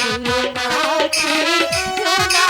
খেলো না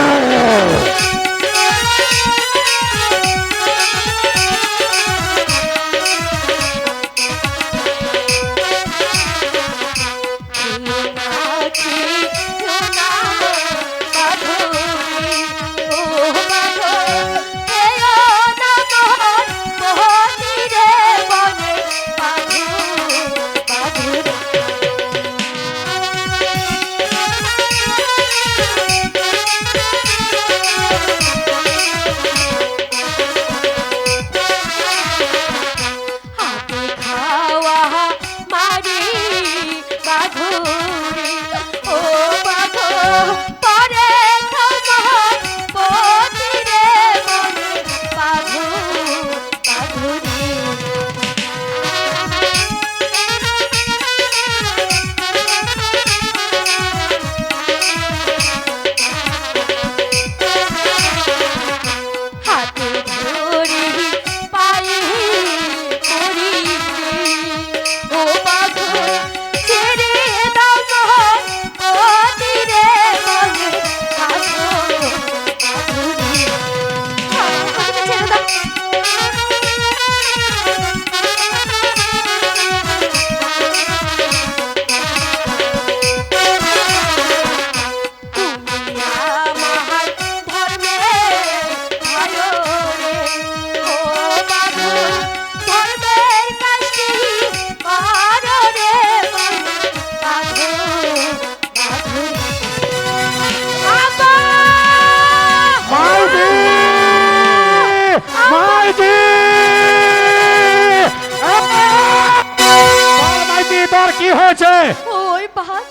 কি হয়েছে ওই বাঘ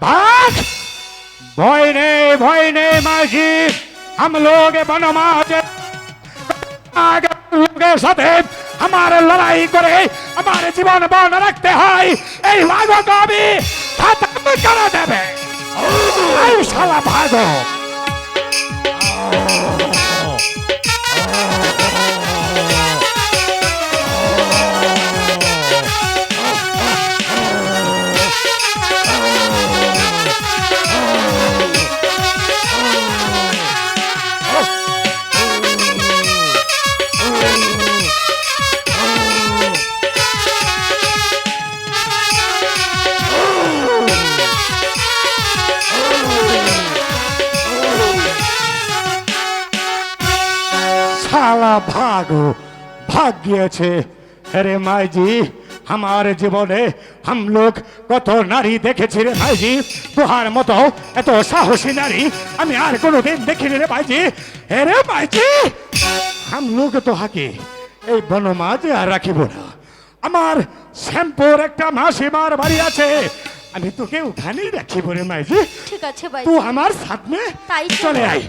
भाग भय नहीं भय नहीं माजी हम लोग बनमाज आगे लोगों साथे हमारे लड़ाई करे हमारे जीवन बन रखते हैं এই লাগো কবি খতম করে দেবে এই শালা ভাগো সালা ভাগো ভাগ গিয়েছে। হ্যারে মাইজি আমার জীবনে আমলোক কত নারী দেখেছি রে ভাইজি তোহার মতো এত সাহসী নারী আমি আর কোনোদিন দেখিনি রে ভাইজি হেরে ভাইজি আমলোক তোহাকে এই বনমাজে আর রাখিব না। আমার শ্যাম্পুর একটা মাসিমার বাড়ি আছে। আমি তোকে উঠানেই রাখিব রে মাইজি। ঠিক আছে তুই আমার সাথে চলে আয়।